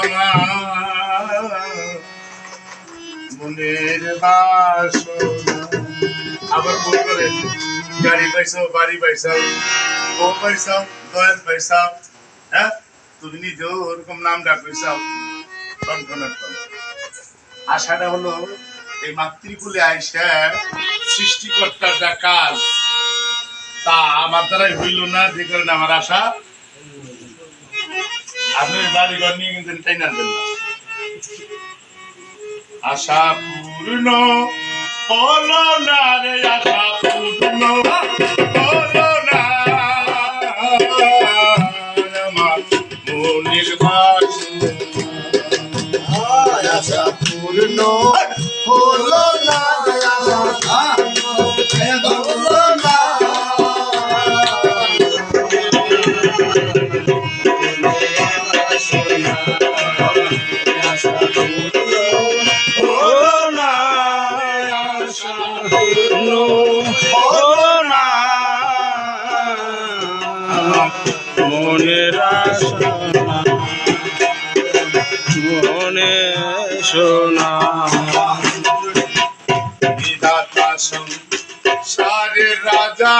আমার আবার করে, গাড়ি বাড়ি দয়াল হ্যাঁ? তুমি ওরকম নাম ডাক আশাটা হলো, এই মাতৃকুলে আইসা সৃষ্টিকর্তার যা কাজ, তা আমার দ্বারাই হইল না, যে কারণে আমার আশা আপনি বাড়ি ঘর নিয়ে কিন্তু তাই না না। আশা পূর্ণ হলো না রে আশা পূর্ণ হলো না আমার মনের আশা পূর্ণ হলো না মনের মনে শোনা। বিধাতা সংসারের রাজা।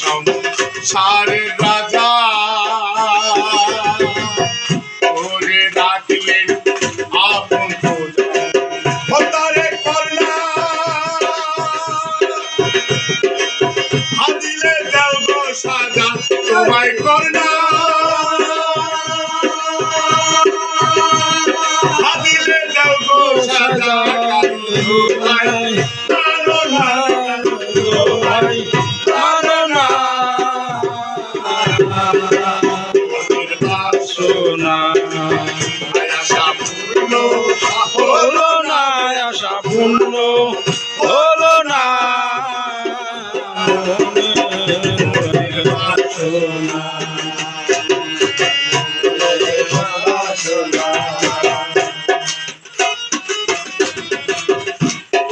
সংসারের রাজা। করে রাখলে আপন হাদিলে দেও গো সাজা, তোমায় করলা হাদিলে দেও গো সাজা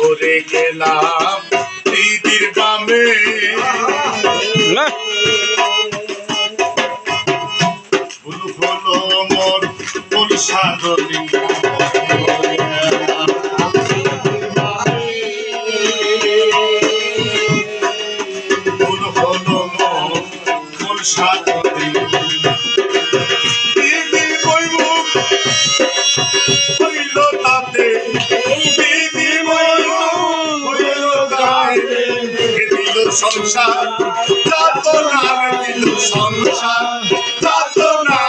ওরে গেলাম দিদির বামে ভুল হলো মোর ফুল সাধনী। সংসার যত নাম দিল সংসার যত না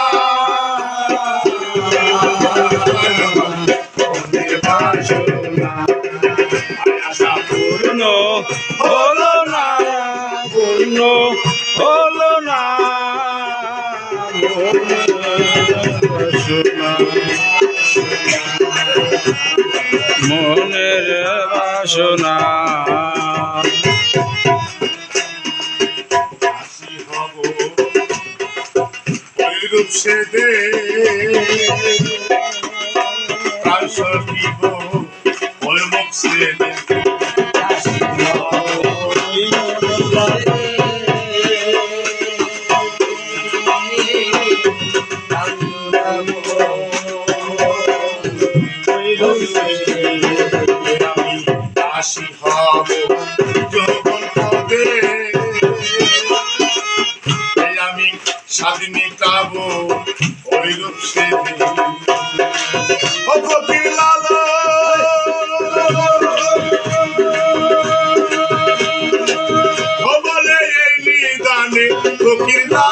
পূর্ণ হলো না পূর্ণ মনের বাসনা। রূপ সে দে প্রাণ সর্বিব ওই মুখ সে দে আমি দাসী হব যৌবন পদে আমি স্বাধীনী কাব ওই রূপ সে ও ফকির লাল ফকির লাল